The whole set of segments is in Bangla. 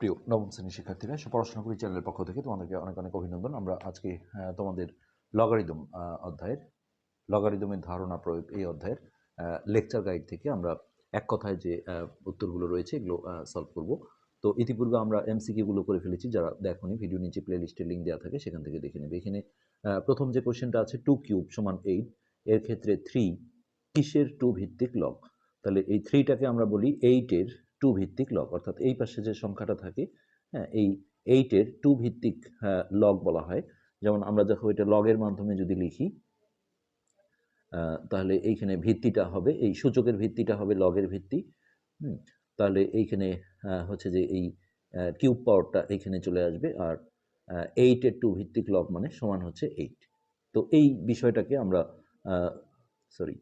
প্রিয় নবম শ্রেণির শিক্ষার্থীরা পড়াশোনা করি চ্যানেলের পক্ষ থেকে তোমাদেরকে অনেক অনেক অভিনন্দন। আমরা আজকে তোমাদের লগারিদম অধ্যায়ের লগারিদমের ধারণা প্রয়োগ এই অধ্যায়ের লেকচার গাইড থেকে আমরা এক কথায় যে উত্তরগুলো রয়েছে এগুলো সলভ করব। তো ইতিপূর্বে আমরা এমসিকিউগুলো করে ফেলেছি, যারা দেখোনি, ভিডিও নিচে প্লে লিস্টের লিঙ্ক দেওয়া থাকে, সেখান থেকে দেখে নেবে। এখানে প্রথম যে কোশ্চেনটা আছে টু কিউব সমান এইট এর ক্ষেত্রে থ্রি কিসের টু ভিত্তিক লগ তাহলে এই থ্রিটাকে আমরা বলি এইটের টু ভিত্তিক লগ অর্থাৎ এই পাশে যে সংখ্যাটা থাকে হ্যাঁ এই এইটের টু ভিত্তিক লগ বলা হয়। যেমন আমরা যখন এটা লগের মাধ্যমে যদি লিখি তাহলে এইখানে ভিত্তিটা হবে, এই সূচকের ভিত্তিটা হবে লগের ভিত্তি। তাহলে এইখানে হচ্ছে যে এই কিউব পাওয়ারটা এইখানে চলে আসবে আর এইটের টু ভিত্তিক লগ মানে সমান হচ্ছে এইট তো এই বিষয়টাকে আমরা সরি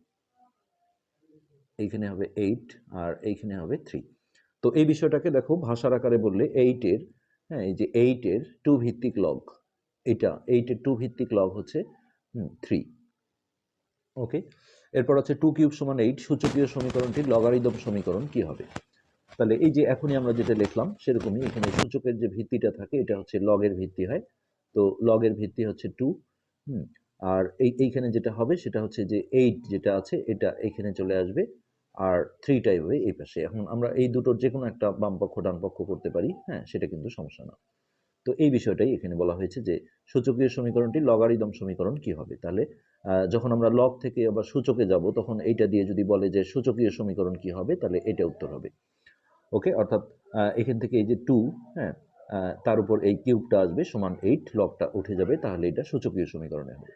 এইখানে হবে এইট আর এইখানে হবে থ্রি তো এই বিষয়টাকে দেখো ভাষার আকারে বললে এইটের হ্যাঁ এই যে এইটের টু ভিত্তিক লগ এটা এইটের টু ভিত্তিক লগ হচ্ছে থ্রি ওকে এরপর হচ্ছে টু কিউব সমান এইট সূচকীয় সমীকরণটির লগারিদম সমীকরণ কি হবে? তাহলে এই যে এখনই আমরা যেটা লিখলাম, সেরকমই এখানে সূচকের যে ভিত্তিটা থাকে, এটা হচ্ছে লগের ভিত্তি হয়। তো লগের ভিত্তি হচ্ছে টু আর এই, এইখানে যেটা হবে, সেটা হচ্ছে যে এইট যেটা আছে, এটা এখানে চলে আসবে। আর থ্রিটাই হবে, এই পাশে। এখন আমরা এই দুটোর যে কোনো একটা বাম পক্ষ, ডান পক্ষ করতে পারি হ্যাঁ সেটা কিন্তু সমস্যা না। তো এই বিষয়টাই এখানে বলা হয়েছে যে, সূচকীয় সমীকরণটি লগারিদম সমীকরণ কি হবে? তাহলে যখন আমরা লগ থেকে আবার সূচকে যাব, তখন এইটা দিয়ে যদি বলে যে, সূচকীয় সমীকরণ কি হবে? তাহলে এটা উত্তর হবে। ওকে? অর্থাৎ এখান থেকে এই যে টু হ্যাঁ তার উপর এই কিউবটা আসবে, সমান এইট লগটা উঠে যাবে, তাহলে এটা সূচকীয় সমীকরণে হবে।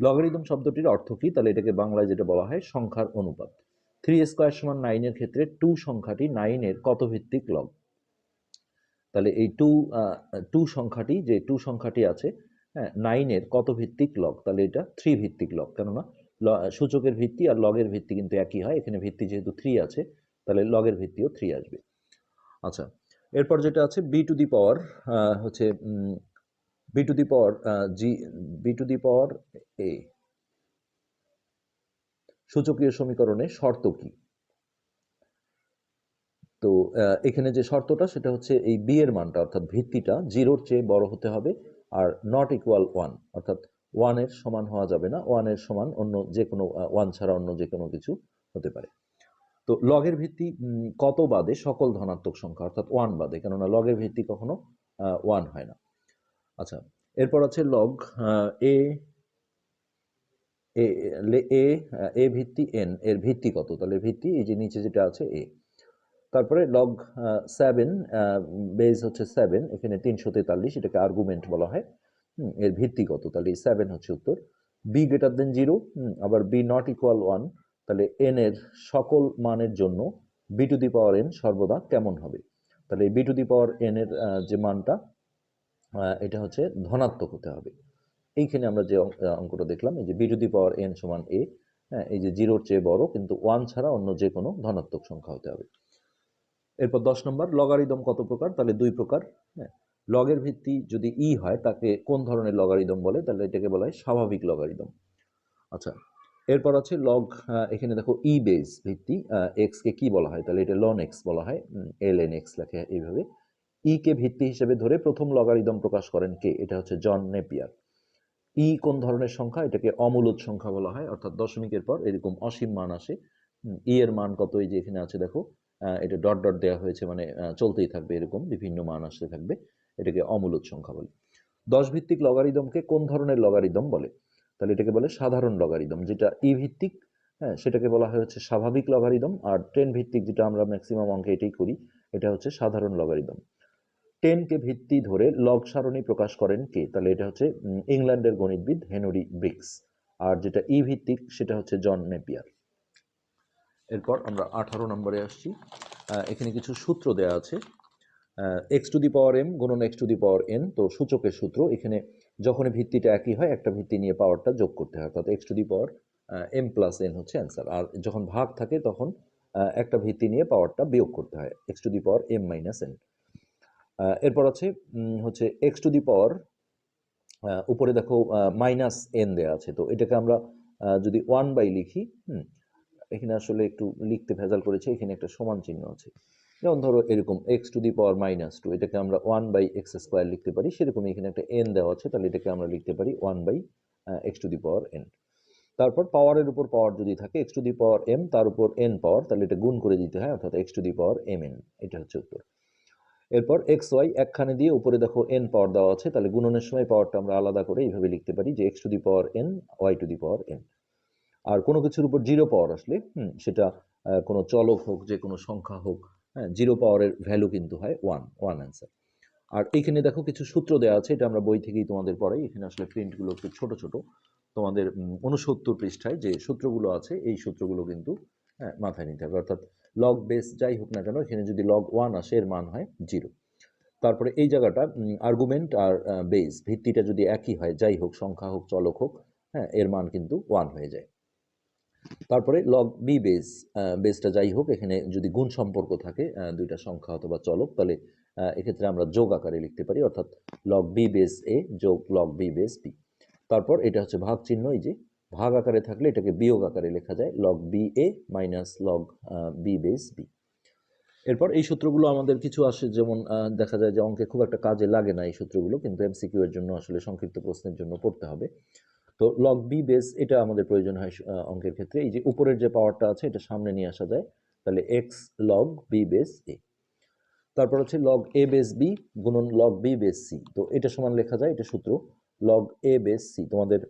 লগারিদম শব্দটির অর্থ কি? তাহলে এটাকে বাংলায় যেটা বলা হয়, সংখ্যার অনুপাত। থ্রি স্কোয়ার সমান নাইনের ক্ষেত্রে টু সংখ্যাটি নাইনের কত ভিত্তিক লগ তাহলে এই টু টু সংখ্যাটি, যে টু সংখ্যাটি আছে হ্যাঁ নাইনের কত ভিত্তিক লগ তাহলে এটা থ্রি ভিত্তিক লগ কেননা সূচকের ভিত্তি আর লগের ভিত্তি কিন্তু একই হয়। এখানে ভিত্তি যেহেতু থ্রি আছে, তাহলে লগের ভিত্তিও থ্রি আসবে। আচ্ছা এরপর যেটা আছে বি টু দি পাওয়ার হচ্ছে B to the power G B to the power A সূচকীয় সমীকরণে শর্ত কি? তো এখানে যে শর্তটা, সেটা হচ্ছে এই বি এর মানটা, অর্থাৎ ভিত্তিটা, জিরোর চেয়ে বড় হতে হবে আর নট ইকুয়াল ওয়ান অর্থাৎ ওয়ানের সমান হওয়া যাবে না। ওয়ানের সমান অন্য যে কোনো ওয়ান ছাড়া অন্য যে কোনো কিছু হতে পারে। তো লগের ভিত্তি কত বাদে সকল ধনাত্মক সংখ্যা, অর্থাৎ ওয়ান বাদে, কেননা লগের ভিত্তি কখনো ওয়ান হয় না। আচ্ছা এরপর আছে লগ এ এ এ এ ভিত্তি এন, এর ভিত্তি কত? তাহলে ভিত্তি এই যে নিচে যেটা আছে, এ। তারপরে লগ সেভেন বেজ হচ্ছে সেভেন এখানে তিনশো তেতাল্লিশ, এটাকে আর্গুমেন্ট বলা হয়। এর ভিত্তি কত? তাহলে সেভেন হচ্ছে উত্তর। বি গ্রেটার দেন জিরো আবার বি নট ইকুয়াল ওয়ান তাহলে এন এর সকল মানের জন্য B to the power N সর্বদা কেমন হবে? তাহলে B to the power N এর যে মানটা এটা হচ্ছে ধনাত্মক হতে হবে। এইখানে আমরা যে অঙ্ক- অঙ্কটা দেখলাম, এই যে B to the power N সমান এ হ্যাঁ এই যে জিরোর চেয়ে বড়, কিন্তু ওয়ান ছাড়া অন্য যে কোনো ধনাত্মক সংখ্যা হতে হবে। এরপর দশ নম্বর লগারিদম কত প্রকার? তাহলে দুই প্রকার হ্যাঁ। লগের ভিত্তি যদি ই হয়, তাকে কোন ধরনের লগারিদম বলে? তাহলে এটাকে বলা হয় স্বাভাবিক লগারিদম আচ্ছা এরপর আছে লগ এখানে দেখো ই বেস ভিত্তি এক্স কে কি বলা হয়? তাহলে এটা লন এক্স বলা হয় এল এন এক্স লেখে এইভাবে। ই কে ভিত্তি হিসেবে ধরে প্রথম লগারিদম প্রকাশ করেন কে? এটা হচ্ছে জন নেপিয়ার। ই কোন ধরনের সংখ্যা? এটাকে অমূলত সংখ্যা বলা হয়। অর্থাৎ দশমিকের পর এরকম অসীম মান আসে। ই এর মান কত? এই যে এখানে আছে, দেখো এটা ডট ডট দেওয়া হয়েছে মানে চলতেই থাকবে এরকম, বিভিন্ন মান আসতে থাকবে। এটাকে অমূলত সংখ্যা বলে। দশ ভিত্তিক লগারিদমকে কোন ধরনের লগারিদম বলে? তাহলে এটাকে বলে সাধারণ লগারিদম, যেটা ই ভিত্তিক হ্যাঁ সেটাকে বলা হয় হচ্ছে স্বাভাবিক লগারিদম। আর টেন ভিত্তিক যেটা আমরা ম্যাক্সিমাম অঙ্কে এটাই করি, এটা হচ্ছে সাধারণ লগারিদম। টেনকে ভিত্তি ধরে লগ সারণী প্রকাশ করেন কে? তাহলে এটা হচ্ছে ইংল্যান্ডের গণিতবিদ হেনরি ব্রিক্স। আর যেটা ই ভিত্তিক, সেটা হচ্ছে জন নেপিয়ার। এরপর আমরা আঠারো নম্বরে আসছি। এখানে কিছু সূত্র দেওয়া আছে। X to the power M গুণন X to the power N তো সূচকের সূত্র। এখানে যখনই ভিত্তিটা একই হয়, একটা ভিত্তি নিয়ে পাওয়ারটা যোগ করতে হয়, অর্থাৎ X to the power M plus N হচ্ছে অ্যান্সার আর যখন ভাগ থাকে, তখন একটা ভিত্তি নিয়ে পাওয়ারটা বিয়োগ করতে হয় X to the power M minus N এরপর আছে হচ্ছে এক্স টু দি পাওয়ার উপরে দেখো মাইনাস এন দেওয়া আছে। তো এটাকে আমরা যদি ওয়ান বাই লিখি, হুম, এখানে আসলে একটু লিখতে ভেজাল করেছে, এখানে একটা সমান চিহ্ন আছে। যেমন ধরো এরকম X to the power minus two এটাকে আমরা ওয়ান বাই এক্স স্কোয়ার লিখতে পারি সেরকম এখানে একটা এন দেওয়া আছে, তাহলে এটাকে আমরা লিখতে পারি one by X to the power N তারপর পাওয়ারের উপর পাওয়ার যদি থাকে X to the power M তার উপর এন পাওয়ার তাহলে এটা গুণ করে দিতে হয়, অর্থাৎ X to the power M N এটা হচ্ছে উত্তর। এরপর এক্স ওয়াই একখানে দিয়ে উপরে দেখো এন পাওয়ার দেওয়া আছে তাহলে গুণনের সময় পাওয়ারটা আমরা আলাদা করে এইভাবে লিখতে পারি যে X to the power N Y to the power N আর কোনো কিছুর উপর জিরো পাওয়ার আসলে হুম সেটা কোনো চলক হোক যে কোনো সংখ্যা হোক হ্যাঁ জিরো পাওয়ারের ভ্যালু কিন্তু হয় ওয়ান ওয়ান অ্যান্সার আর এইখানে দেখো কিছু সূত্র দেওয়া আছে এটা আমরা বই থেকেই তোমাদের পড়াই এখানে আসলে প্রিন্টগুলো একটু ছোট ছোট। তোমাদের উনসত্তর পৃষ্ঠায় যে সূত্রগুলো আছে এই সূত্রগুলো কিন্তু হ্যাঁ, মাথায় নিতে হবে। অর্থাৎ লগ বেস যাই হোক না কেন এখানে যদি লগ ওয়ান আসে, এর মান হয় জিরো তারপরে এই জায়গাটা আর্গুমেন্ট আর বেস ভিত্তিটা যদি একই হয়, যাই হোক, সংখ্যা হোক, চলক হোক হ্যাঁ এর মান কিন্তু ওয়ান হয়ে যায়। তারপরে লগ বি বেস বেসটা যাই হোক, এখানে যদি গুণ সম্পর্ক থাকে দুইটা সংখ্যা অথবা চলক, তাহলে এক্ষেত্রে আমরা যোগ আকারে লিখতে পারি, অর্থাৎ লগ বি বেস এ যোগ লগ বি বেস বি তারপর এটা হচ্ছে ভাগ চিহ্ন এই যে ভাগ আকারে থাকলে এটাকে বিয়োগ আকারে লেখা যায় log B A minus log B base B এরপর এই সূত্রগুলো আমাদের কিছু আসে, যেমন দেখা যায় যে অঙ্কে খুব একটা কাজে লাগে না এই সূত্রগুলো, কিন্তু এমসিকিউ এর জন্য আসলে সংক্ষিপ্ত প্রশ্নের জন্য পড়তে হবে। তো লগ বি বেস এটা আমাদের প্রয়োজন হয় অঙ্কের ক্ষেত্রে। এই যে উপরের যে পাওয়ারটা আছে, এটা সামনে নিয়ে আসা যায়। তাহলে X log B base A তারপর হচ্ছে লগ এ বেস বি গুণন লগ বি বেস সি তো এটা সমান লেখা যায়, এটা সূত্র। লগ এ বেস সি তোমাদের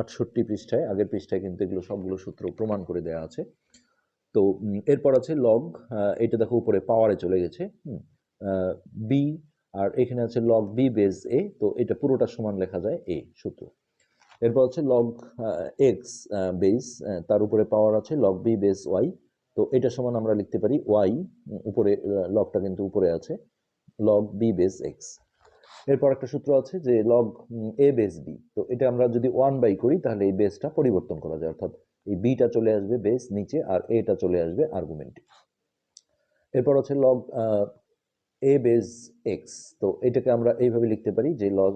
আটষট্টি পৃষ্ঠায়, আগের পৃষ্ঠায় কিন্তু এগুলো সবগুলো সূত্র প্রমাণ করে দেওয়া আছে। তো এরপর আছে লগ এটা দেখো উপরে পাওয়ারে চলে গেছে বি আর এখানে আছে লগ বি বেস এ তো এটা পুরোটা সমান লেখা যায় এ সূত্র। এরপর আছে লগ এক্স বেস তার উপরে পাওয়ার আছে লগ বি বেস ওয়াই তো এটা সমান আমরা লিখতে পারি ওয়াই উপরে লগটা কিন্তু উপরে আছে লগ বি বেস এক্স এরপর একটা সূত্র আছে যে লগ এ বেস বি তো এটা আমরা যদি ওয়ান বাই করি, তাহলে এই বেসটা পরিবর্তন করা যায়। অর্থাৎ এই বিটা চলে আসবে বেস নিচে আর এটা চলে আসবে আর্গুমেন্টে এরপর হচ্ছে লগ এ বেস এক্স তো এটাকে আমরা এইভাবে লিখতে পারি যে লগ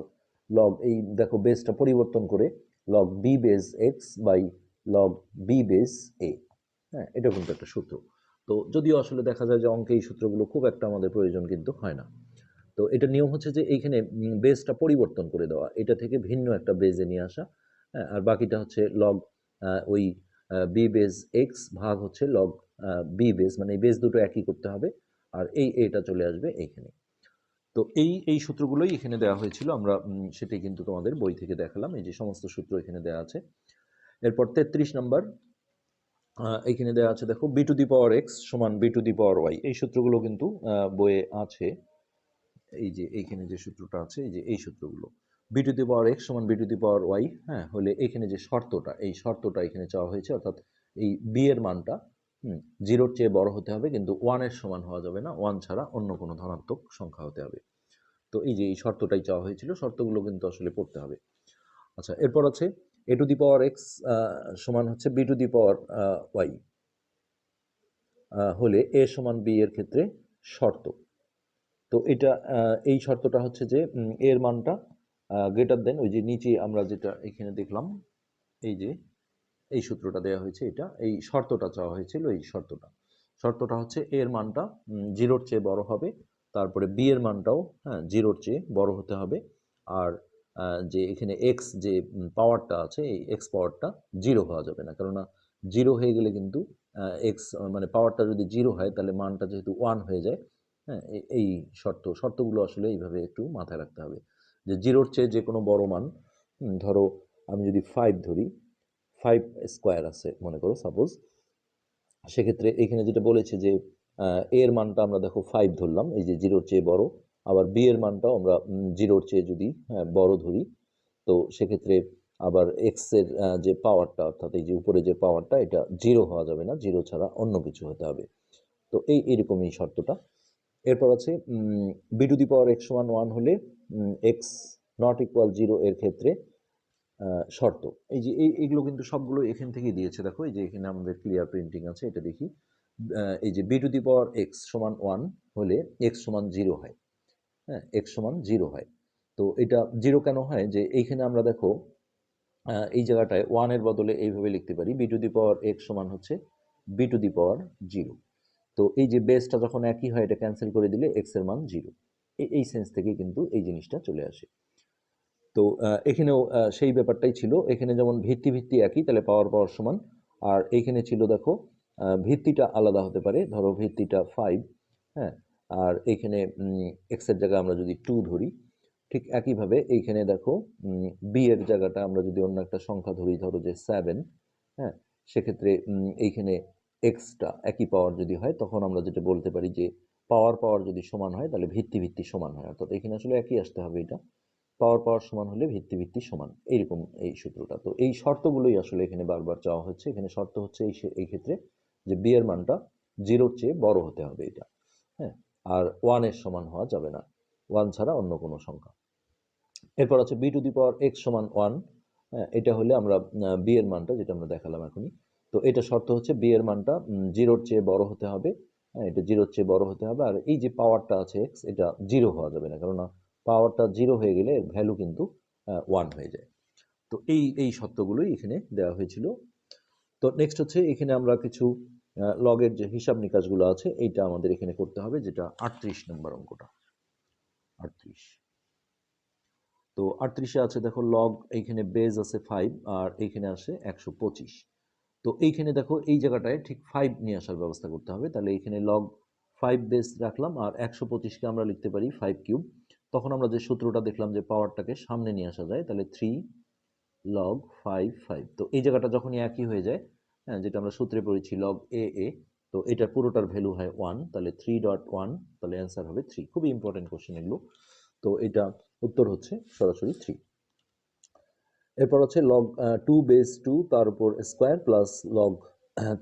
লগ এই দেখো বেসটা পরিবর্তন করে log B base X by log B base A হ্যাঁ এটা কিন্তু একটা সূত্র। তো যদিও আসলে দেখা যায় যে অঙ্কে এই সূত্রগুলো খুব একটা আমাদের প্রয়োজন কিন্তু হয় না। তো এটা নিয়ম হচ্ছে যে এইখানে বেসটা পরিবর্তন করে দেওয়া। এটা থেকে ভিন্ন একটা বেজে নিয়ে আসা। হ্যাঁ আর বাকিটা হচ্ছে লগ ওই বি বেজ এক্স ভাগ হচ্ছে লগ বি বেজ মানে এই বেস দুটো একই করতে হবে। আর এই এটা চলে আসবে এইখানে। তো এই এই সূত্রগুলোই এখানে দেওয়া হয়েছিল। আমরা সেটাই কিন্তু তোমাদের বই থেকে দেখালাম। এই যে সমস্ত সূত্র এখানে দেওয়া আছে। এরপর তেত্রিশ নম্বর এখানে দেওয়া আছে, দেখো B to the power X সমান B to the power Y এই সূত্রগুলো কিন্তু বইয়ে আছে। এই যে এইখানে যে সূত্রটা আছে, এই যে এই সূত্রগুলো। B to the power X সমান B to the power Y হ্যাঁ হলে এখানে যে শর্তটা, এই শর্তটা এখানে চাওয়া হয়েছে, অর্থাৎ এই বি এর মানটা জিরোর চেয়ে বড় হতে হবে, কিন্তু ওয়ানের সমান হওয়া যাবে না ওয়ান ছাড়া অন্য কোনো ধনাত্মক সংখ্যা হতে হবে। তো এই যে এই শর্তটাই চাওয়া হয়েছিল, শর্তগুলো কিন্তু আসলে পড়তে হবে। আচ্ছা এরপর আছে এ টু দি পাওয়ার এক্স সমান হচ্ছে B to the power Y হলে এ সমান বি এর ক্ষেত্রে শর্ত। তো এটা এই শর্তটা হচ্ছে যে এর মানটা গ্রেটার দেন ওই যে নিচে আমরা যেটা এখানে দেখলাম, এই যে, এই সূত্রটা দেওয়া হয়েছে এটা, এই শর্তটা চাওয়া হয়েছিল এই শর্তটা। শর্তটা হচ্ছে এর মানটা জিরোর চেয়ে বড় হবে, তারপরে বি এর মানটাও হ্যাঁ জিরোর চেয়ে বড় হতে হবে, আর যে এখানে এক্স যে পাওয়ারটা আছে, এই এক্স পাওয়ারটা জিরো হওয়া যাবে না। কেননা জিরো হয়ে গেলে কিন্তু এক্স মানে পাওয়ারটা যদি জিরো হয়, তাহলে মানটা যেহেতু ওয়ান হয়ে যায় হ্যাঁ এই শর্ত শর্তগুলো আসলে এইভাবে একটু মাথায় রাখতে হবে। যে জিরোর চেয়ে যে কোনো বড় মান ধরো আমি যদি ফাইভ ধরি ফাইভ স্কোয়ার আছে মনে করো সাপোজ সেক্ষেত্রে এখানে যেটা বলেছে যে এর মানটা আমরা দেখো ফাইভ ধরলাম এই যে জিরোর চেয়ে বড় আবার বি এর মানটাও আমরা জিরোর চেয়ে যদি হ্যাঁ, বড় ধরি তো সেক্ষেত্রে আবার এক্সের যে পাওয়ারটা অর্থাৎ এই যে উপরে যে পাওয়ারটা এটা জিরো হওয়া যাবে না জিরো ছাড়া অন্য কিছু হতে হবে। তো এই এরকমই শর্তটা। এরপর আছে B to the power X সমান ওয়ান হলে এক্স নট ইকুয়াল জিরো এর ক্ষেত্রে শর্ত। এই যে, এই, এগুলো কিন্তু সবগুলো এখান থেকেই দিয়েছে, দেখো, এই যে এখানে আমাদের ক্লিয়ার প্রিন্টিং আছে, এটা দেখি। এই যে B to the power X সমান ওয়ান হলে এক্স সমান জিরো হয়। হ্যাঁ এক্স সমান জিরো হয়। তো এটা জিরো কেন হয়? যে, এইখানে আমরা দেখো এই জায়গাটায় ওয়ানের বদলে এইভাবে লিখতে পারি B to the power X সমান হচ্ছে B to the power zero তো এই যে বেসটা যখন একই হয়, এটা ক্যান্সেল করে দিলে এক্সের মান জিরো এই সেন্স থেকে কিন্তু এই জিনিসটা চলে আসে। তো এখানেও সেই ব্যাপারটাই ছিল। এখানে যেমন ভিত্তি ভিত্তি একই, তাহলে পাওয়ার পাওয়ার সমান। আর এইখানে ছিল দেখো ভিত্তিটা আলাদা হতে পারে। ধরো ভিত্তিটা ফাইভ হ্যাঁ? আর এইখানে এক্সের জায়গায় আমরা যদি টু ধরি, ঠিক একইভাবে এইখানে দেখো বি এর জায়গাটা আমরা যদি অন্য একটা সংখ্যা ধরি, ধরো যে সেভেন হ্যাঁ? সেক্ষেত্রে এইখানে এক্সটা একই পাওয়ার যদি হয়, তখন আমরা যেটা বলতে পারি যে পাওয়ার পাওয়ার যদি সমান হয়, তাহলে ভিত্তি ভিত্তি সমান হয়। অর্থাৎ এখানে আসলে একই আসতে হবে এটা। পাওয়ার পাওয়ার সমান হলে ভিত্তি ভিত্তি সমান। এইরকম এই সূত্রটা। তো এই শর্তগুলোই আসলে এখানে বারবার চাওয়া হচ্ছে। এখানে শর্ত হচ্ছে এই এই ক্ষেত্রে যে বি এর মানটা জিরোর চেয়ে বড় হতে হবে এটা। হ্যাঁ? আর ওয়ানের সমান হওয়া যাবে না। ওয়ান ছাড়া অন্য কোনো সংখ্যা। এরপর আছে B to the power X সমান ওয়ান এটা হলে আমরা বি এর মানটা যেটা আমরা দেখালাম এখনই তো এটা শর্ত হচ্ছে বি এর মানটা জিরোর চেয়ে বড় হতে হবে। হ্যাঁ এটা জিরোর চেয়ে বড় হতে হবে। আর এই যে পাওয়ারটা আছে এক্স এটা জিরো হওয়া যাবে না। কেননা পাওয়ারটা জিরো হয়ে গেলে এর ভ্যালু কিন্তু ওয়ান হয়ে যায়। তো এই এই শর্তগুলোই এখানে দেওয়া হয়েছিল। তো নেক্সট হচ্ছে এখানে আমরা কিছু লগের যে হিসাব নিকাশগুলো আছে, এইটা আমাদের এখানে করতে হবে, যেটা আটত্রিশ নম্বর অঙ্কটা। আটত্রিশ। তো আটত্রিশে আছে দেখো লগ এইখানে বেজ আছে ফাইভ আর এইখানে আসে একশো পঁচিশ। তো এইখানে দেখো এই জায়গাটায় ঠিক ফাইভ নিয়ে আসার ব্যবস্থা করতে হবে। তাহলে এইখানে লগ ফাইভ বেস রাখলাম আর একশো পঁচিশকে আমরা লিখতে পারি ফাইভ কিউব তখন আমরা যে সূত্রটা দেখলাম যে পাওয়ারটাকে সামনে নিয়ে আসা যায়, তাহলে থ্রি লগ ফাইভ ফাইভ তো এই জায়গাটা যখনই একই হয়ে যায় হ্যাঁ যেটা আমরা সূত্রে পড়েছি লগ এ এ তো এটা পুরোটার ভ্যালু হয় ওয়ান তাহলে থ্রি ডট ওয়ান তাহলে অ্যান্সার হবে থ্রি খুবই ইম্পর্টেন্ট কোশ্চেন এগুলো। তো এটা উত্তর হচ্ছে সরাসরি থ্রি এরপর হচ্ছে লগ টু বেস টু তার উপর square plus log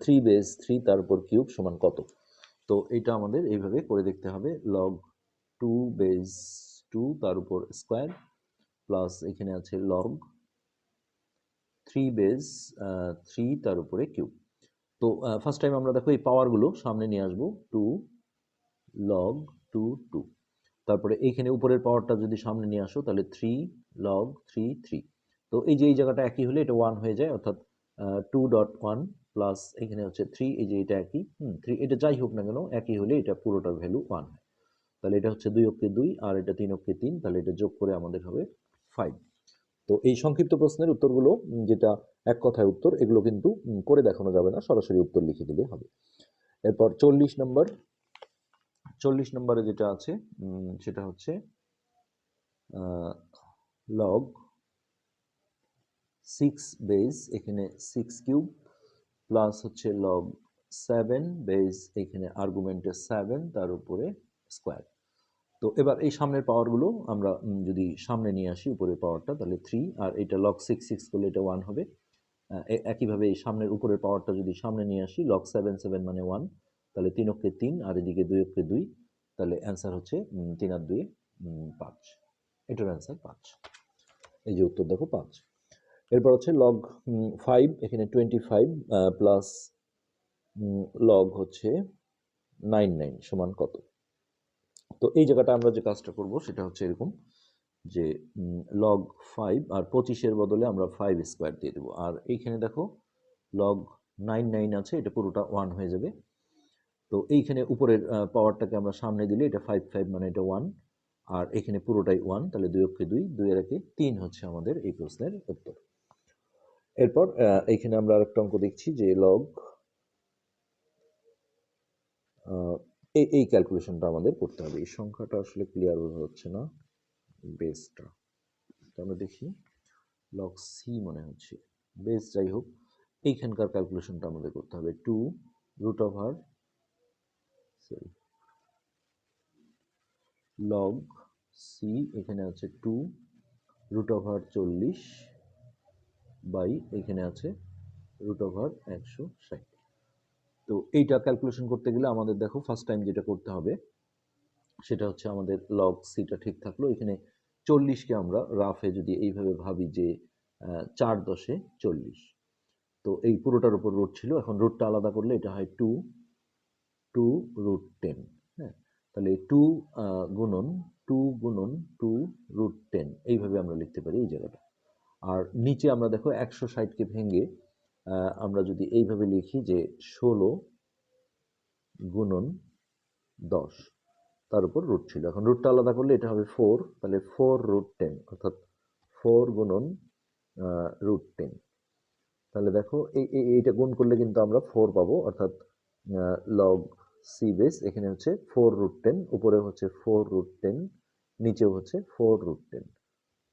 three base three তার উপর কিউব সমান কত? তো এটা আমাদের এইভাবে করে দেখতে হবে। লগ টু বেস টু তার উপর স্কোয়ার প্লাস এখানে আছে লগ থ্রি বেস থ্রি তার উপরে কিউব তো ফার্স্ট টাইম আমরা দেখো এই পাওয়ারগুলো সামনে নিয়ে আসব। টু লগ টু টু তারপরে এইখানে উপরের পাওয়ারটা যদি সামনে নিয়ে আসো, তাহলে থ্রি লগ থ্রি থ্রি তো এই যে এই জায়গাটা একই হলে এটা ওয়ান হয়ে যায়, অর্থাৎ টু ডট ওয়ান প্লাস এখানে হচ্ছে থ্রি এই যে এটা একই, হুম থ্রি এটা যাই হোক না কেন, একই হলে এটা পুরোটার ভ্যালু ওয়ান হয়। তাহলে এটা হচ্ছে দুই অক্ষে দুই আর এটা তিন অক্ষে তিন, তাহলে এটা যোগ করে আমাদের হবে ফাইভ তো এই সংক্ষিপ্ত প্রশ্নের উত্তরগুলো যেটা এক কথায় উত্তর, এগুলো কিন্তু করে দেখানো যাবে না, সরাসরি উত্তর লিখে দিলে হবে। এরপর চল্লিশ নম্বর, চল্লিশ নম্বরে যেটা আছে সেটা হচ্ছে লগ সিক্স বেস এখানে সিক্স কিউব প্লাস হচ্ছে লগ সেভেন বেস এখানে আর্গুমেন্টে সেভেন তার উপরে স্কোয়ার তো এবার এই সামনের পাওয়ারগুলো আমরা যদি সামনে নিয়ে আসি উপরের পাওয়ারটা তাহলে থ্রি আর এটা লগ সিক্স সিক্স করলে এটা ওয়ান হবে। একইভাবে এই সামনের উপরের পাওয়ারটা যদি সামনে নিয়ে আসি লগ সেভেন সেভেন মানে ওয়ান তাহলে তিন অক্ষে তিন, আর এদিকে দুই অক্ষে দুই, তাহলে অ্যান্সার হচ্ছে তিন আর দুই পাঁচ। এটার অ্যান্সার পাঁচ। এই যে উত্তর দেখো, পাঁচ। এরপর হচ্ছে লগ ফাইভ এখানে টোয়েন্টি ফাইভ প্লাস লগ হচ্ছে নাইন নাইন সমান কত? তো এই জায়গাটা আমরা যে কাজটা করব সেটা হচ্ছে এরকম যে লগ ফাইভ আর পঁচিশের বদলে আমরা ফাইভ স্কোয়ার দিয়ে দেবো। আর এইখানে দেখো লগ নাইন নাইন আছে, এটা পুরোটা ওয়ান হয়ে যাবে। তো এইখানে উপরের পাওয়ারটাকে আমরা সামনে দিলে এটা ফাইভ ফাইভ মানে এটা ওয়ান আর এখানে পুরোটাই ওয়ান তাহলে দুই অক্ষে দুই দুই এর তিন হচ্ছে আমাদের এই প্রশ্নের উত্তর। এরপর আহ, এইখানে আমরা আরেকটা অঙ্ক দেখছি যে লগ এই এই ক্যালকুলেশনটা আমাদের করতে হবে। এই সংখ্যাটা আসলে ক্লিয়ার যাচ্ছে না বেসটা আমরা দেখি লগ সি মনে হচ্ছে। বেস যাই হোক এইখানকার ক্যালকুলেশনটা আমাদের করতে হবে। Two root over sorry log C এখানে আছে টু রুট ওভার চল্লিশ বাই এখানে আছে রুট ওভার একশো ষাট। তো এইটা ক্যালকুলেশন করতে গেলে আমাদের দেখো ফার্স্ট টাইম যেটা করতে হবে, সেটা হচ্ছে আমাদের লগ সিটা ঠিক থাকল। এখানে চল্লিশকে আমরা রাফে যদি এইভাবে ভাবি যে চার দশে চল্লিশ। তো এই পুরোটার উপর রুট ছিল, এখন রুটটা আলাদা করলে এটা হয় টু টু রুট টেন হ্যাঁ? তাহলে টু গুণন টু গুণন টু রুট টেন এইভাবে আমরা লিখতে পারি এই জায়গাটা। আর নিচে আমরা দেখো একশো ষাটকে ভেঙে আমরা যদি এইভাবে লিখি যে ষোলো গুণন দশ, তার উপর রুট ছিল। এখন রুটটা আলাদা করলে এটা হবে ফোর, তাহলে ফোর রুট টেন, অর্থাৎ ফোর গুণন রুট টেন। তাহলে দেখো এই, এই- এইটা গুণ করলে কিন্তু আমরা ফোর পাবো, অর্থাৎ লগ সি বেস এখানে হচ্ছে ফোর রুট টেন উপরে হচ্ছে ফোর রুট টেন, নিচেও হচ্ছে ফোর রুট টেন।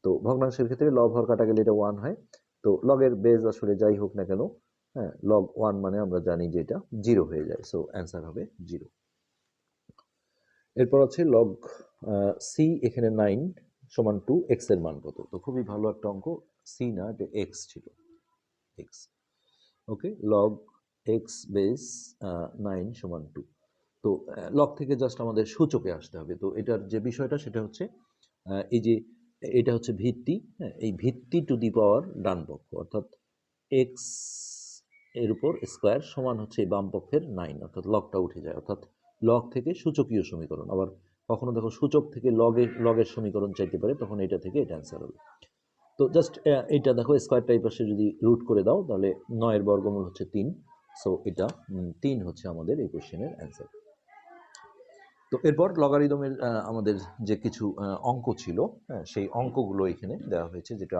তো ভগ্নাংশের ক্ষেত্রে লব হর কাটা গেলে এটা ওয়ান হয়। তো লগের বেজ আসলে যাই হোক না কেন হ্যাঁ লগ ওয়ান মানে আমরা জানি যে এটা জিরো হয়ে যায়। সো অ্যান্সার হবে জিরো এরপর আছে লগ সি এখানে নাইন সমান টু এক্সের মান কত? তো খুবই ভালো একটা অঙ্ক সি না, এটা এক্স ছিল। X okay log X base nine সমান টু তো লগ থেকে জাস্ট আমাদের সূচকে আসতে হবে। তো এটার যে বিষয়টা, সেটা হচ্ছে এই যে এটা হচ্ছে ভিত্তি হ্যাঁ এই ভিত্তি টু দি পাওয়ার ডান পক্ষ অর্থাৎ এক্সের উপর স্কোয়ার সমান হচ্ছে এই বাম পক্ষের নাইন অর্থাৎ লগটা উঠে যায়, অর্থাৎ লগ থেকে সূচকীয় সমীকরণ, আবার কখনো দেখো সূচক থেকে লগে লগের সমীকরণ চাইতে পারে, তখন এটা থেকে এটা অ্যান্সার হবে। তো জাস্ট এটা দেখো স্কোয়ার টাইপ পাশে যদি রুট করে দাও, তাহলে নয়ের বর্গমূল হচ্ছে তিন সো এটা তিন হচ্ছে আমাদের এই কোশ্চেনের অ্যান্সার তো এরপর লগারিদমের আমাদের যে কিছু অঙ্ক ছিল হ্যাঁ, সেই অঙ্কগুলো এখানে দেওয়া হয়েছে যেটা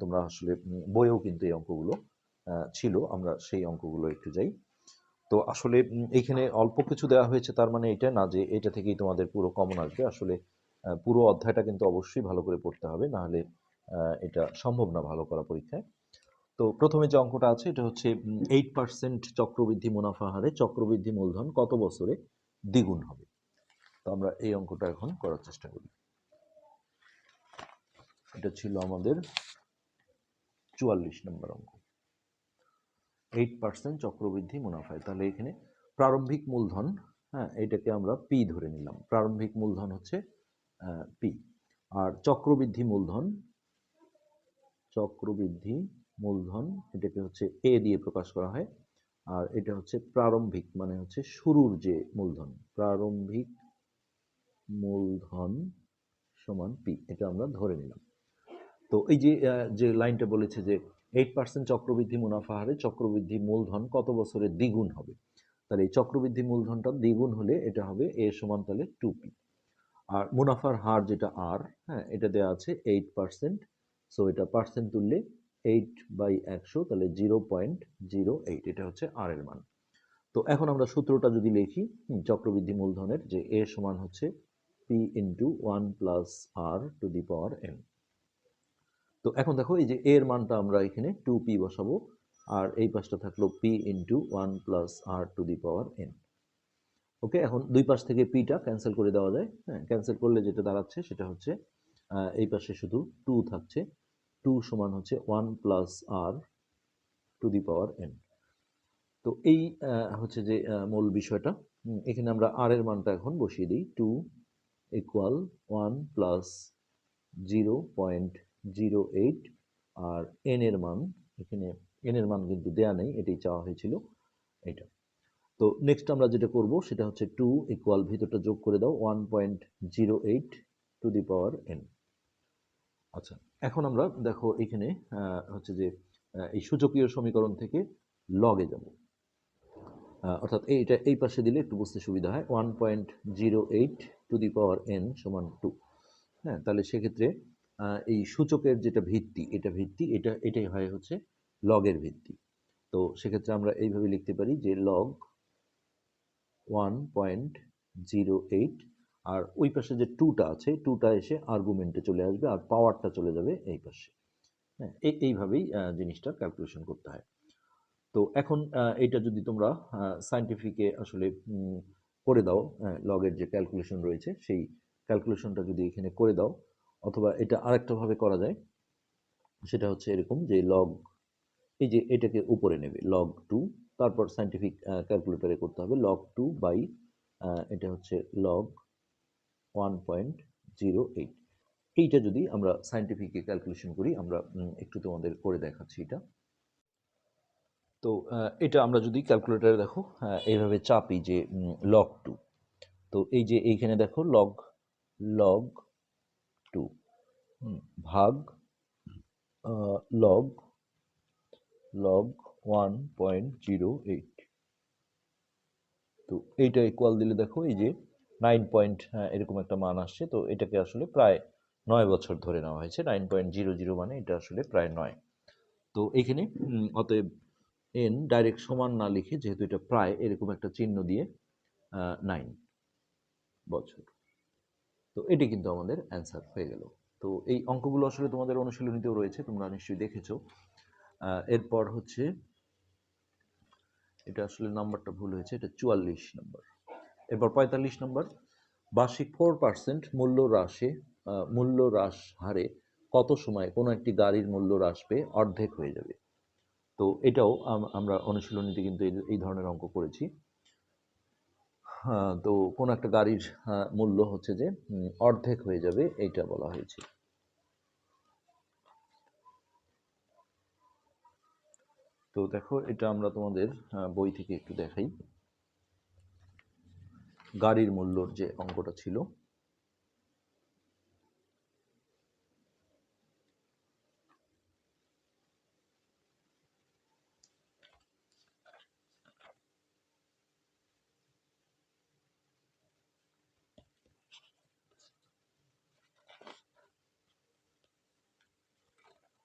তোমরা আসলে বইয়েও কিন্তু এই অঙ্কগুলো ছিল আমরা সেই অঙ্কগুলো একটু যাই। তো আসলে এইখানে অল্প কিছু দেওয়া হয়েছে তার মানে এটা না যে এটা থেকেই তোমাদের পুরো কমন আসবে আসলে পুরো অধ্যায়টা কিন্তু অবশ্যই ভালো করে পড়তে হবে না হলে এটা সম্ভব না ভালো করা পরীক্ষায়। তো প্রথমে যে অঙ্কটা আছে এটা হচ্ছে এইট পার্সেন্ট চক্রবৃদ্ধি মুনাফা হারে চক্রবৃদ্ধি মূলধন কত বছরে দ্বিগুণ হবে? তো আমরা এই অঙ্কটা এখন করার চেষ্টা করি। এটা ছিল আমাদের চুয়াল্লিশ নম্বর অঙ্ক। এইট পার্সেন্ট চক্রবৃদ্ধি মুনাফায়। তাহলে এখানে প্রারম্ভিক মূলধন হ্যাঁ এটাকে আমরা পি ধরে নিলাম। প্রারম্ভিক মূলধন হচ্ছে পি আর চক্রবৃদ্ধি মূলধন চক্রবৃদ্ধি মূলধন, এটাকে হচ্ছে এ দিয়ে প্রকাশ করা হয়। আর এটা হচ্ছে প্রারম্ভিক মানে হচ্ছে শুরুর যে মূলধন, প্রারম্ভিক মূলধন সমান পি এটা আমরা ধরে নিলাম। তো এই যে যে লাইনটা বলেছে যে এইট পার্সেন্ট চক্রবৃদ্ধি মুনাফা হারে, চক্রবৃদ্ধি মূলধন কত বছরে দ্বিগুণ হবে? তাহলে এই চক্রবৃদ্ধি মূলধনটা দ্বিগুণ হলে এটা হবে এ সমান তাহলে টু পি আর মুনাফার হার যেটা আর হ্যাঁ এটা দেওয়া আছে এইট পার্সেন্ট সো এটা পার্সেন্ট তুললে এইট বাই একশো, তাহলে জিরো পয়েন্ট জিরো এইট এটা হচ্ছে আর এর মান। তো এখন আমরা সূত্রটা যদি লিখি চক্রবৃদ্ধি মূলধনের যে এ সমান হচ্ছে P into one plus R to the power N তো এখন দেখো, এই যে এর মানটা আমরা এখানে টু পি বসাবো, আর এই পাশটা থাকল P into one plus R to the power N okay এখন দুই পাশ থেকে পিটা ক্যান্সেল করে দেওয়া যায়। হ্যাঁ ক্যান্সেল করলে যেটা দাঁড়াচ্ছে সেটা হচ্ছে এই পাশে শুধু টু থাকছে। টু সমান হচ্ছে one plus R to the power N তো এই হচ্ছে যে মূল বিষয়টা। এখানে আমরা আর এর মানটা এখন বসিয়ে দিই two equal one plus zero point zero eight R N এর মান, এখানে এন এর মান কিন্তু দেয়া নেই, এটাই চাওয়া হয়েছিল এটা। তো নেক্সট আমরা যেটা করব, সেটা হচ্ছে টু ইকুয়াল ভিতরটা যোগ করে দাও one point zero eight to the power N আচ্ছা এখন আমরা দেখো এখানে হচ্ছে যে এই সূচকীয় সমীকরণ থেকে লগে যাব। অর্থাৎ এইটা এই পাশে দিলে একটু বুঝতে সুবিধা হয়। One point zero eight to the power N সমান টু হ্যাঁ তাহলে সেক্ষেত্রে এই সূচকের যেটা ভিত্তি, এটা ভিত্তি, এটা, এটাই হয় হচ্ছে লগের ভিত্তি। তো সেক্ষেত্রে আমরা এইভাবে লিখতে পারি যে log one point zero eight আর ওই পাশে যে টুটা আছে টুটা এসে আর্গুমেন্টে চলে আসবে আর পাওয়ারটা চলে যাবে এই পাশে। হ্যাঁ এই, এইভাবেই জিনিসটা ক্যালকুলেশন করতে হয়। তো এখন এটা যদি তোমরা সায়েন্টিফিকে আসলে করে দাও লগের যে ক্যালকুলেশন রয়েছে, সেই ক্যালকুলেশনটা যদি এখানে করে দাও, অথবা এটা আরেকটাভাবে করা যায়, সেটা হচ্ছে এরকম যে লগ এই যে এটাকে উপরে নেবে লগ টু তারপর সায়েন্টিফিক ক্যালকুলেটারে করতে হবে লগ টু বাই এটা হচ্ছে log one point zero eight এইটা যদি আমরা সায়েন্টিফিকে ক্যালকুলেশন করি, আমরা একটু তোমাদের করে দেখাচ্ছি এটা। তো এটা আমরা যদি ক্যালকুলেটরে দেখো এইভাবে চাপি যে লগ টু তো এই যে এইখানে দেখো লগ লগ টু ভাগ log log one point zero eight তো এইটা ইকুয়াল দিলে দেখো এই যে নাইন পয়েন্ট এরকম একটা মান আসছে, তো এটাকে আসলে প্রায় নয় বছর ধরে নেওয়া হয়েছে নাইন পয়েন্ট জিরো জিরো মানে এটা আসলে প্রায় নয়, তো এখানে অতএব এন ডাইরেক্ট সমান না লিখে, যেহেতু এটা প্রায়, এরকম একটা চিহ্ন দিয়ে নাইন বছর। তো এটি কিন্তু আমাদের অ্যান্সার হয়ে গেল। তো এই অঙ্কগুলো আসলে তোমাদের অনুশীলনীতেও রয়েছে, তোমরা নিশ্চয়ই দেখেছ। এরপর হচ্ছে, এটা আসলে নাম্বারটা ভুল হয়েছে, এটা চুয়াল্লিশ নম্বর। এরপর পঁয়তাল্লিশ নম্বর, বার্ষিক ফোর পার্সেন্ট মূল্য হ্রাসে মূল্য হ্রাস হারে কত সময় কোনো একটি গাড়ির মূল্য হ্রাস পেয়ে অর্ধেক হয়ে যাবে? তো এটাও আমরা অনুশীলনীতে কিন্তু এই- ধরনের অঙ্ক করেছি। হ্যাঁ, তো কোনো একটা গাড়ির মূল্য হচ্ছে যে অর্ধেক হয়ে যাবে এইটা বলা হয়েছে। তো দেখো এটা আমরা তোমাদের বই থেকে একটু দেখাই। গাড়ির মূল্যর যে অঙ্কটা ছিল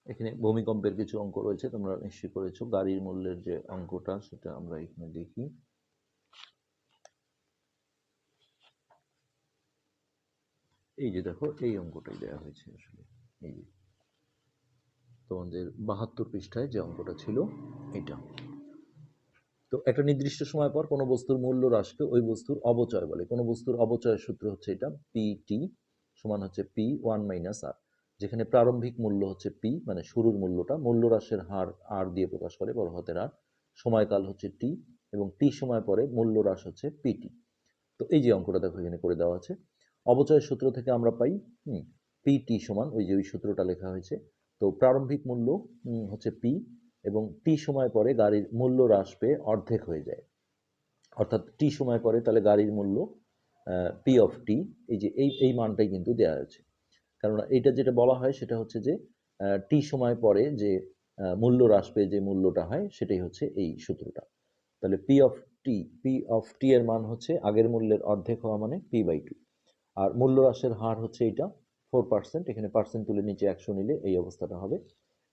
এখানে ভূমিকম্পের কিছু অঙ্ক রয়েছে, তোমরা নিশ্চয়ই করেছ। গাড়ির মূল্যের যে অঙ্কটা, সেটা আমরা এখানে দেখি। এই যে দেখো, এই অঙ্কটাই দেওয়া হয়েছে আসলে। এই যে তোমাদের বাহাত্তর পৃষ্ঠায় যে অঙ্কটা ছিল, এটা। তো একটা নির্দিষ্ট সময় পর কোনো বস্তুর মূল্য হ্রাসকে ওই বস্তুর অবচয় বলে। কোনো বস্তুর অবচয়ের সূত্র হচ্ছে এটা পি টি সমান হচ্ছে পি ওয়ান মাইনাস আর যেখানে প্রারম্ভিক মূল্য হচ্ছে পি মানে শুরুর মূল্যটা মূল্য হ্রাসের হার আর দিয়ে প্রকাশ করে বড় হাতের আর সময়কাল হচ্ছে টি এবং টি সময় পরে মূল্য হ্রাস হচ্ছে পিটি তো এই যে অঙ্কটা দেখো, এখানে করে দেওয়া আছে। অবচয়ের সূত্র থেকে আমরা পাই পিটি সমান, ওই যে ওই সূত্রটা লেখা হয়েছে। তো প্রারম্ভিক মূল্য হচ্ছে পি এবং টি সময় পরে গাড়ির মূল্য হ্রাস পেয়ে অর্ধেক হয়ে যায়। অর্থাৎ টি সময় পরে তাহলে গাড়ির মূল্য পি অফ টি এই যে এই এই মানটাই কিন্তু দেওয়া আছে কেননা এইটা যেটা বলা হয় সেটা হচ্ছে যে টি সময় পরে যে মূল্য হ্রাস পেয়ে যে মূল্যটা হয় সেটাই হচ্ছে এই সূত্রটা। তাহলে P of T P of T এর মান হচ্ছে আগের মূল্যের অর্ধেক হওয়া মানে পি বাই টু আর মূল্য হ্রাসের হার হচ্ছে এইটা ফোর পার্সেন্ট এখানে পার্সেন্ট তুলে নিচে একশো নিলে এই অবস্থাটা হবে।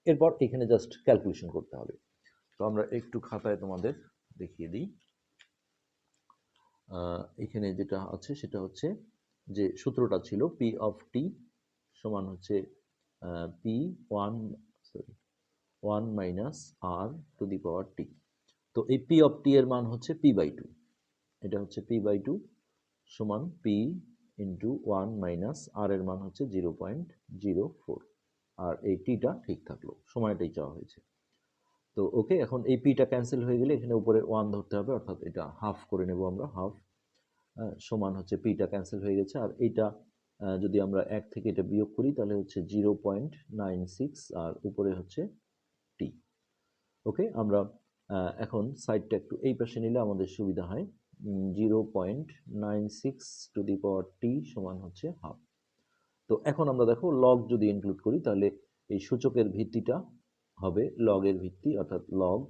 এরপর এখানে জাস্ট ক্যালকুলেশন করতে হবে। তো আমরা একটু খাতায় তোমাদের দেখিয়ে দিই। এখানে যেটা আছে সেটা হচ্ছে যে সূত্রটা ছিল পি অফ টি সমান হচ্ছে P one sorry one minus R to the power T তো এই পি অফ টি এর মান হচ্ছে পি বাই টু এটা হচ্ছে পি বাই টু সমান P into one minus R এর মান হচ্ছে জিরো পয়েন্ট জিরো ফোর আর এই টিটা ঠিক থাকল, সময়টাই চাওয়া হয়েছে। তো ওকে, এখন এই পিটা ক্যান্সেল হয়ে গেলে এখানে উপরে ওয়ান ধরতে হবে, অর্থাৎ এটা হাফ করে নেব আমরা হাফ সমান হচ্ছে পিটা ক্যান্সেল হয়ে গেছে। আর এইটা যদি আমরা এক থেকে এটা বিয়োগ করি, তাহলে হচ্ছে জিরো পয়েন্ট নাইন সিক্স আর উপরে হচ্ছে টি। ওকে, আমরা এখন সাইডটা একটু এই পাশে নিলে আমাদের সুবিধা হয় zero point nine six to the power T সমান হচ্ছে হাফ। তো এখন আমরা দেখো লগ যদি ইনক্লুড করি, তাহলে এই সূচকের ভিত্তিটা হবে লগের ভিত্তি, অর্থাৎ log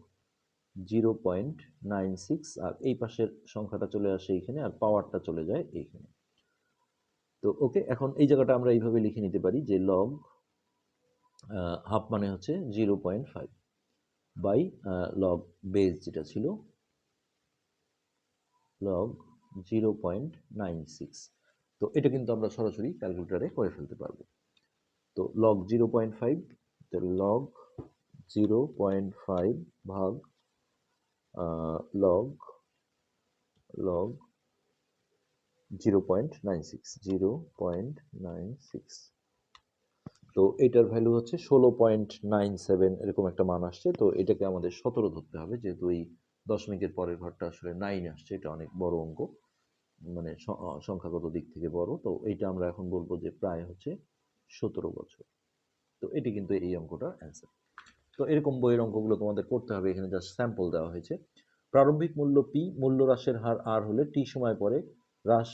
zero point nine six, আর এই পাশের সংখ্যাটা চলে আসে এইখানে, আর পাওয়ারটা চলে যায় এইখানে। তো ওকে, এখন এই জায়গাটা আমরা এইভাবে লিখে নিতে পারি যে লগ হাফ মানে হচ্ছে zero point five by log base যেটা ছিল log zero point nine six তো এটা কিন্তু আমরা সরাসরি ক্যালকুলেটারে করে ফেলতে পারব। তো লগ জিরো পয়েন্ট ফাইভ তো লগ জিরো পয়েন্ট ফাইভ ভাগ log log zero point nine six, zero point nine six. তো এটার ভ্যালু হচ্ছে ষোলো পয়েন্ট নাইন সেভেন, এরকম একটা মান আসছে। তো এটাকে আমাদের সতেরো ধরতে হবে, যেহেতু এই দশমিকের পরের ঘরটা আসলে নাইন আসছে, এটা অনেক বড় অঙ্ক মানে সংখ্যাগত দিক থেকে বড়। তো এইটা আমরা এখন বলব যে প্রায় হচ্ছে সতেরো বছর। তো এটি কিন্তু এই অঙ্কটার অ্যান্সার তো এরকম বইয়ের অঙ্কগুলো তোমাদের করতে হবে, এখানে জাস্ট স্যাম্পল দেওয়া হয়েছে। প্রারম্ভিক মূল্য পি মূল্য হ্রাসের হার আর হলে টি সময় পরে হ্রাস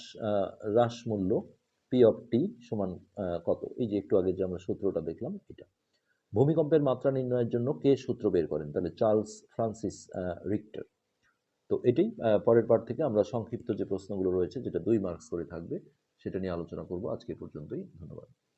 হ্রাসমূল্য মূল্য পি অফ টি সমান কত? এই যে একটু আগে যে আমরা সূত্রটা দেখলাম, এটা। ভূমিকম্পের মাত্রা নির্ণয়ের জন্য কে সূত্র বের করেন? তাহলে চার্লস ফ্রান্সিস রিক্টার। তো এটাই পরের পার থেকে আমরা সংক্ষিপ্ত যে প্রশ্নগুলো রয়েছে, যেটা দুই মার্কস করে থাকবে, সেটা নিয়ে আলোচনা করব। আজকে পর্যন্তই, ধন্যবাদ।